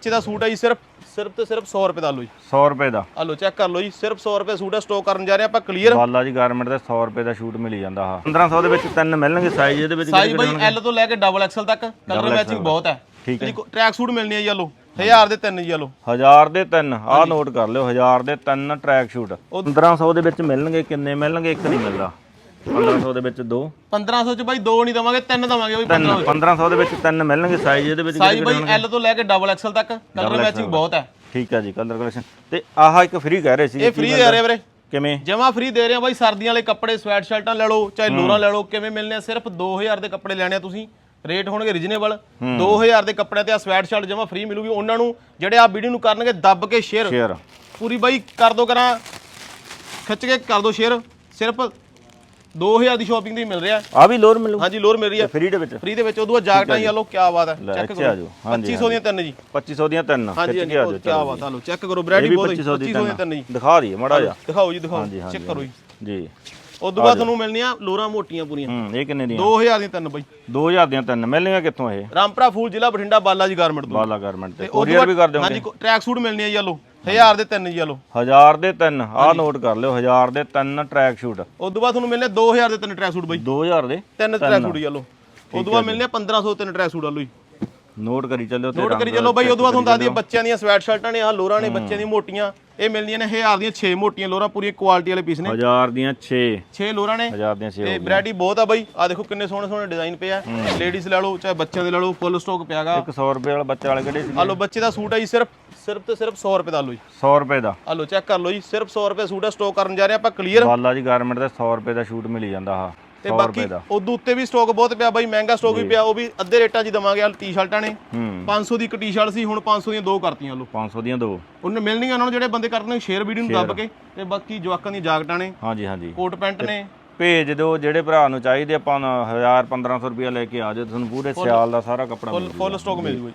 ਬੱਚੇ ਦਾ ਸੂਟ ਹੈ ਜੀ ਸਿਰਫ ਸਿਰਫ ਤੇ ਸਿਰਫ 100 ਰੁਪਏ ਦਾ ਲਓ ਜੀ। 100 ਰੁਪਏ ਦਾ। ਆ ਲਓ ਚੈੱਕ ਕਰ ਲਓ ਜੀ ਸਿਰਫ 100 ਰੁਪਏ ਸੂਟ ਹੈ ਸਟੋਕ ਕਰਨ ਜਾ ਰਹੇ ਆਪਾਂ ਕਲੀਅਰ ਬਾਲਾ ਜੀ ਗਾਰਮੈਂਟ ਦੇ 100 ਰੁਪਏ ਦਾ ਸ਼ੂਟ ਮਿਲ ਜਾਂਦਾ ਆ 1500 ਦੇ ਵਿੱਚ ਤਿੰਨ ਮਿਲਣਗੇ ਸਾਈਜ਼ ਇਹਦੇ ਵਿੱਚ ਸਾਈਜ਼ ਬਾਈ ਐਲ ਤੋਂ ਲੈ ਕੇ ਡਬਲ ਐਕਸਲ ਤੱਕ ਕਲਰ ਮੈਚਿੰਗ ਬਹੁਤ ਹੈ। ਠੀਕ ਹੈ। ਟਰੈਕ ਸੂਟ ਮਿਲਣੀ ਹੈ ਜੀ ਆ ਲਓ 1000 ਦੇ ਤਿੰਨ ਜੀ ਆ ਲਓ। 1000 ਦੇ ਤਿੰਨ ਆਹ ਨੋਟ ਕਰ ਲਿਓ 1000 ਦੇ ਤਿੰਨ ਟਰੈਕ ਸ਼ੂਟ 1500 ਦੇ ਵਿੱਚ ਮਿਲਣਗੇ ਕਿੰਨੇ ਮਿਲਣਗੇ ਇੱਕ ਨਹੀਂ ਮਿਲਦਾ। 1500 ਦੇ ਵਿੱਚ ਦੋ। 1500 ਚ ਬਾਈ ਦੋ ਨਹੀਂ ਦਵਾਂਗੇ ਤਿੰਨ ਦਵਾਂਗੇ ਬਾਈ ਤਿੰਨ 1500 ਦੇ ਵਿੱਚ ਤਿੰਨ ਮਿਲਣਗੇ। ਸਾਈਜ਼ ਇਹਦੇ ਵਿੱਚ ਸਾਈਜ਼ ਬਾਈ ਐਲ ਤੋਂ ਲੈ ਕੇ ਡਬਲ ਐਕਸਲ ਤੱਕ। ਕਲਰ ਮੈਚਿੰਗ ਬਹੁਤ ਹੈ। ਠੀਕ ਹੈ ਜੀ ਕਲਰ ਕਲੈਕਸ਼ਨ ਤੇ ਆਹ ਇੱਕ ਫ੍ਰੀ ਕਹਿ ਰਹੇ ਸੀ ਇਹ ਫ੍ਰੀ ਦੇ ਰਹੇ ਵੀਰੇ। ਕਿਵੇਂ? ਜਮਾ ਫ੍ਰੀ ਦੇ ਰਹੇ ਆ ਬਾਈ ਸਰਦੀਆਂ ਵਾਲੇ ਕੱਪੜੇ ਸਵੈਟ ਸ਼ਰਟਾਂ ਲੈ ਲਓ ਚਾਹੇ ਲੋਰਾਂ ਲੈ ਲਓ ਕਿਵੇਂ ਮਿਲਨੇ ਆ? ਸਿਰਫ 2000 ਦੇ ਕੱਪੜੇ ਲੈਣੇ ਆ ਤੁਸੀਂ। ਰੇਟ ਹੋਣਗੇ ਰੀਜਨੇਬਲ 2000 ਦੇ ਕੱਪੜਿਆਂ ਤੇ ਆ ਸਵੈਟ ਸ਼ਰਟ ਜਮਾ ਫ੍ਰੀ ਮਿਲੂਗੀ। ਉਹਨਾਂ ਨੂੰ ਜਿਹੜੇ ਆ ਵੀਡੀਓ ਨੂੰ ਕਰਨਗੇ ਦੱਬ ਕੇ ਸ਼ੇਅਰ ਸ਼ੇਅਰ ਪੂਰੀ ਬਾਈ ਕਰ ਦੋ ਕਰਾਂ। ਖਿੱਚ ਕੇ ਕਰ ਦੋ ਸ਼ੇਅਰ ਸਿਰਫ 2000 ਦੀ ਸ਼ਾਪਿੰਗ ਦੀ ਮਿਲ ਰਿਹਾ। ਆ ਵੀ ਲੋਰ ਮਿਲੂ। ਹਾਂਜੀ ਲੋਰ ਮਿਲ ਰਹੀ ਹੈ। ਫ੍ਰੀ ਦੇ ਵਿੱਚ। ਫ੍ਰੀ ਦੇ ਵਿੱਚ ਉਦੋਂ ਬਾਅਦ ਜਾਕਟਾਂ ਹੀ ਆ ਲਓ ਕੀ ਬਾਤ ਹੈ। ਲੈ, ਚੈੱਕ ਕਰੋ। ਜਾਓ। ਹਾਂਜੀ, 2500 ਦੀਆਂ ਤਿੰਨ ਜੀ। 2500 ਦੀਆਂ ਤਿੰਨ ਹਾਂਜੀ ਹਾਂਜੀ ਕੇ ਬਾਤ ਆ ਲਓ ਚੈੱਕ ਕਰੋ ਇਹ ਬ੍ਰੈਡੀ ਵੀ ਬਹੁਤ 2500 ਦੀ 2500 ਦੀਆਂ ਤਿੰਨ ਜੀ। ਦਿਖਾ ਦਈਏ ਮਾੜਾ ਜਿਹਾ। ਦਿਖਾਓ ਜੀ ਦਿਖਾਓ। ਚੈੱਕ ਕਰੋ ਜੀ। ਜੀ। ਉਦੋਂ ਬਾਅਦ ਤੁਹਾਨੂੰ ਮਿਲਣੀਆਂ ਲੋਰਾਂ ਮੋਟੀਆਂ ਪੂਰੀਆਂ। ਹੂੰ ਇਹ ਕਿੰਨੇ ਦੀਆਂ? 2000 ਦੀਆਂ ਤਿੰਨ ਬਾਈ। 2000 ਦੀਆਂ ਤਿੰਨ। ਮਿਲਣਗੀਆਂ ਕਿੱਥੋਂ ਇਹ? ਰਾਮਪੁਰਾ ਫੂਲ ਜ਼ਿਲ੍ਹਾ ਬਠਿੰਡਾ ਬਾਲਾ ਜੀ ਗਾਰਮੈਂਟ ਤੋਂ। ਬਾਲਾ ਗਾਰਮੈਂਟ ਤੇ। ਕੋਰੀਅਰ ਵੀ ਕਰ ਦਿਓਗੇ ਹਾਂਜੀ ਟਰੈਕ ਸੂਟ ਮਿਲਣੀ ਹੈ ਜੀ ਆ ਲਓ। 1000 ਦੇ ਤਿੰਨ ਜੀ ਆ ਲਓ। 1000 ਦੇ ਤਿੰਨ ਆਹ ਨੋਟ ਕਰ ਲਿਓ 1000 ਦੇ ਤਿੰਨ ਟਰੈਕ ਸ਼ੂਟ ਉਦੋਂ ਬਾਅਦ ਤੁਹਾਨੂੰ ਮਿਲਣੇ 2000 ਦੇ ਤਿੰਨ ਟਰੈਕ ਸੂਟ ਬਾਈ। 2000 ਦੇ ਤਿੰਨ ਟਰੈਕ ਸੂਟ ਜੀ ਲਓ। ਉਦੋਂ ਬਾਅਦ ਮਿਲਣੇ 1500 ਤਿੰਨ ਟਰੈਕ ਸੂਟ ਲਓ ਜੀ। ਨੋਟ ਕਰੀ ਚੱਲਿਓ ਤੇ ਨੋਟ ਕਰੀ ਚੱਲੋ ਬਾਈ ਉਦੋਂ ਬਾਅਦ ਤੁਹਾਨੂੰ ਦੱਸ ਦਈਏ ਬੱਚਿਆਂ ਦੀਆਂ ਸਵੈਟ ਸ਼ਰਟਾਂ ਨੇ ਆਹ ਲੋਰਾਂ ਨੇ ਬੱਚਿਆਂ ਦੀਆਂ ਮੋਟੀਆਂ। ਇਹ ਮਿਲਦੀਆਂ ਨੇ 1000 ਦੀਆਂ 6 ਮੋਟੀਆਂ ਲੋਰਾਂ ਪੂਰੀ ਕੁਆਲਿਟੀ ਵਾਲੇ ਪੀਸ ਨੇ। 1000 ਦੀਆਂ 6 6 ਲੋਰਾਂ ਨੇ। 1000 ਦੀਆਂ 6 ਤੇ ਵੈਰਾਈਟੀ ਬਹੁਤ ਆ ਬਾਈ। ਆ ਦੇਖੋ ਕਿੰਨੇ ਸੋਹਣੇ ਸੋਹਣੇ ਡਿਜ਼ਾਈਨ ਪਏ ਆ। ਲੇਡੀਜ਼ ਲੈ ਲਓ ਚਾਹੇ ਬੱਚਿਆਂ ਦੇ ਲੈ ਲਓ ਫੁੱਲ ਸਟਾਕ ਪਿਆਗਾ 100 ਰੁਪਏ ਵਾਲਾ ਬੱਚੇ ਵਾਲੇ ਕਿਹੜੇ ਸੀ? ਆ ਲਓ ਬੱਚੇ ਦਾ ਸੂਟ ਆ ਜੀ ਸਿਰਫ ਸਿਰਫ ਤੇ ਸਿਰਫ 100 ਰੁਪਏ ਦਾ ਲਓ ਜੀ। 100 ਰੁਪਏ ਦਾ। ਆ ਲਓ ਚੈੱਕ ਕਰ ਲਓ ਜੀ ਸਿਰਫ 100 ਰੁਪਏ ਸੂਟ ਆ ਸਟਾਕ ਕਰਨ ਜਾ ਰਹੇ ਆਪਾਂ ਕਲੀਅਰ ਬਾਲਾ ਜੀ ਗਾਰਮੈਂਟ ਦੇ 100 ਰੁਪਏ ਦਾ ਸ਼ੂਟ ਮਿਲ ਜਾਂਦਾ ਆ ਤੇ 100 ਬਾਕੀ ਉਦੋਂ ਉੱਤੇ ਵੀ ਸਟਾਕ ਬਹੁਤ ਪਿਆ ਬਾਈ ਮਹਿੰਗਾ ਸਟਾਕ ਵੀ ਪਿਆ ਉਹ ਵੀ ਅੱਧੇ ਰੇਟਾਂ 'ਚ ਦਵਾਂਗੇ ਆ ਟੀ-ਸ਼ਰਟਾਂ ਨੇ। ਹੂੰ। 500 ਦੀ ਇੱਕ ਟੀ-ਸ਼ਰਟ ਸੀ ਹੁਣ 500 ਦੀਆਂ ਦੋ ਕਰਤੀਆਂ ਲਓ। 500 ਦੀਆਂ ਦੋ। ਉਹਨੇ ਮਿਲਣੀਆਂ ਉਹਨਾਂ ਨੂੰ ਜਿਹੜੇ ਬੰਦੇ ਕਰਦੇ ਨੇ ਸ਼ੇਅਰ ਵੀਡੀਓ ਨੂੰ ਦੱਬ ਕੇ ਤੇ ਬਾਕੀ ਜਵਾਕਾਂ ਦੀਆਂ ਜਾਕਟਾਂ ਨੇ ਹਾਂਜੀ ਹਾਂਜੀ। ਕੋਟ ਪੈਂਟ ਨੇ। ਭੇਜ ਦਿਓ ਜਿਹੜੇ ਭਰਾ ਨੂੰ ਚਾਹੀਦੇ ਆਪਾਂ 1000 1500 ਰੁਪਏ ਲੈ ਕੇ ਆ ਜਾਓ ਤੁਹਾਨੂੰ ਪੂਰੇ ਸਿਆਲ ਦਾ ਸਾਰਾ ਕੱਪੜਾ ਮਿਲ ਫੁੱਲ ਫੁੱਲ ਸਟਾਕ ਮਿਲ ਜੂਗਾ ਜੀ।